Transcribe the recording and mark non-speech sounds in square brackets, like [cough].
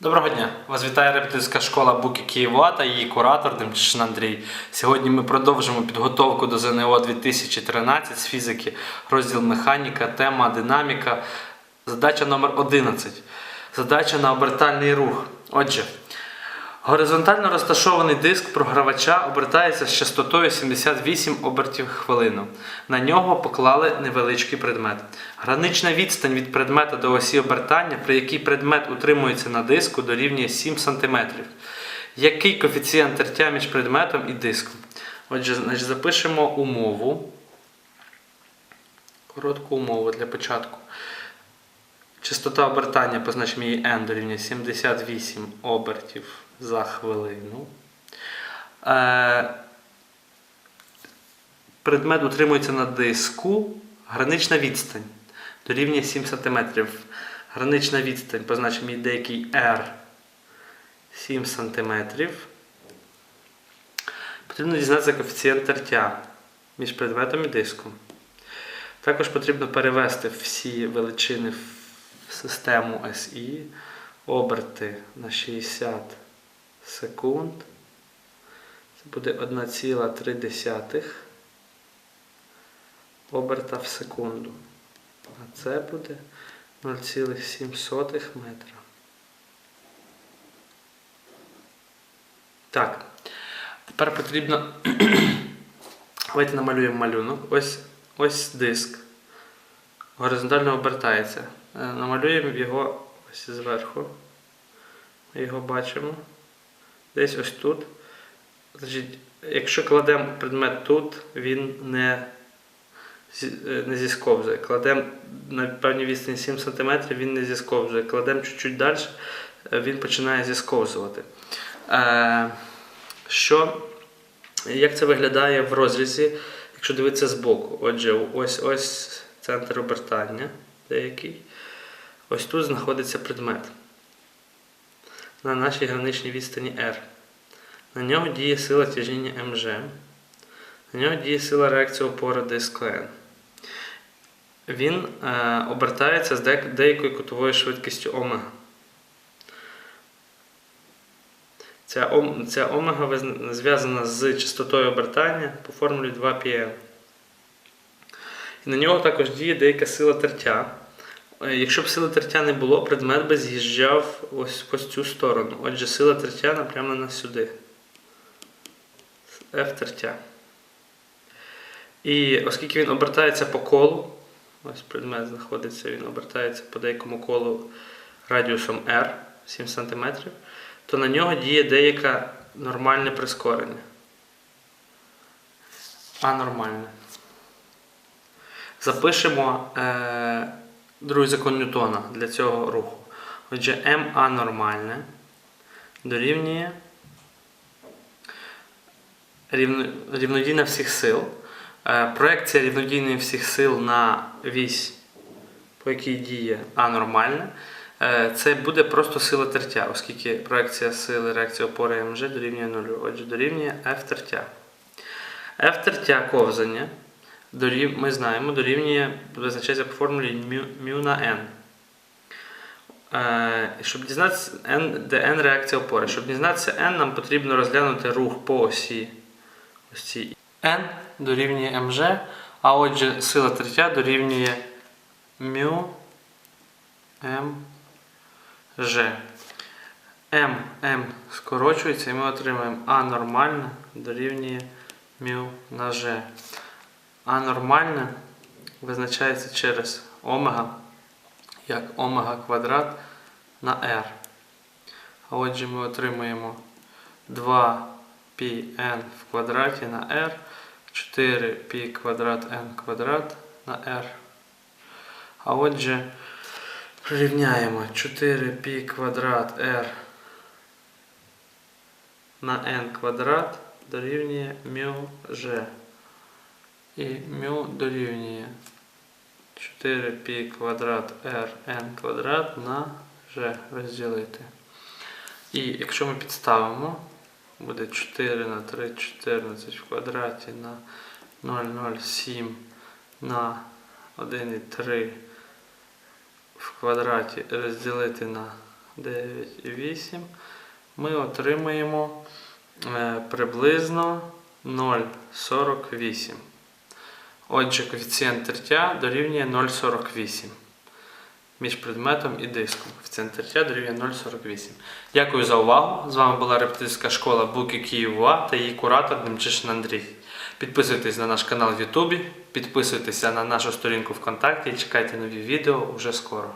Доброго дня! Вас вітає репетиторська школа Буки Києва та її куратор Демчишин Андрій. Сьогодні ми продовжимо підготовку до ЗНО 2013 з фізики, розділ механіка, тема динаміка. Задача номер 11. Задача на обертальний рух. Отже, горизонтально розташований диск програвача обертається з частотою 78 обертів хвилину. На нього поклали невеличкий предмет. Гранична відстань від предмета до осі обертання, при якій предмет утримується на диску, дорівнює 7 см. Який коефіцієнт тертя між предметом і диском? Отже, значить, запишемо умову. Коротку умову для початку. Частота обертання, позначимо її n дорівнює 78 обертів за хвилину. Е, предмет утримується на диску. Гранична відстань дорівнює 7 см. Гранична відстань, позначимо її деякий R 7 см. Потрібно дізнатися коефіцієнт тертя між предметом і диском. Також потрібно перевести всі величини в систему SI, оберти на 60 секунд. Це буде 1,3 оберта в секунду. А це буде 0,7 метра. Так. Тепер потрібно. [clears throat] Давайте намалюємо малюнок. Ось, ось диск. Горизонтально обертається. Е, Намалюємо його ось зверху. Ми його бачимо. Десь ось тут. Значить, якщо кладемо предмет тут, він не, е, не зісковзує. Кладемо на певній відстані 7 см, він не зісковзує. Кладемо чуть-чуть далі, е, він починає зісковзувати. Е, що, як це виглядає в розрізі, якщо дивитися збоку? Отже, ось ось центр обертання деякий. Ось тут знаходиться предмет на нашій граничній відстані R. На нього діє сила тяжіння МЖ. На нього діє сила реакції опори диску N. Він е, обертається з деякою кутовою швидкістю омега. Ця, ом, ця омега зв'язана з частотою обертання по формулі 2πm. І на нього також діє деяка сила тертя. Е, Якщо б сили тертя не було, предмет би з'їжджав ось ось цю сторону. Отже, сила тертя напрямлена сюди. F тертя. І оскільки він обертається по колу, ось предмет знаходиться, він обертається по деякому колу радіусом R 7 см, то на нього діє деяке нормальне прискорення. Анормальне. Запишемо е, другий закон Ньютона для цього руху. Отже, МА нормальне дорівнює рівно, рівнодійна всіх сил. Е, проекція рівнодійної всіх сил на вісь, по якій діє А нормальне, е, це буде просто сила тертя, оскільки проекція сили реакції опори МЖ дорівнює нулю. Отже, дорівнює F тертя. F тертя ковзання дорів... ми знаємо, дорівнює, визначається по формулі μ, μ на n. Е, щоб дізнатися n, де n реакція опори. Щоб дізнатися n, нам потрібно розглянути рух по осі. Ось цій. n дорівнює мж, а отже, сила третя дорівнює μ м ж. М, М скорочується і ми отримаємо А нормальне дорівнює μ на Ж. А нормальне визначається через омега як омега квадрат на r. А отже ми отримаємо 2πn в квадраті на r, 4π квадрат n квадрат на r. А отже, прирівняємо 4π квадрат r на n квадрат дорівнює μ ж. І μ дорівнює 4π квадрат rn квадрат на g розділити. І якщо ми підставимо, буде 4 на 3, 14 в квадраті на 0,07 на 1,3 в квадраті розділити на 9,8 ми отримаємо е, приблизно 0,48. Отже, коефіцієнт тертя дорівнює 0,48 між предметом і диском. Коефіцієнт тертя дорівнює 0,48. Дякую за увагу. З вами була репетиторська школа Буки Києва та її куратор Демчишин Андрій. Підписуйтесь на наш канал в Ютубі, підписуйтеся на нашу сторінку ВКонтакті і чекайте нові відео уже скоро.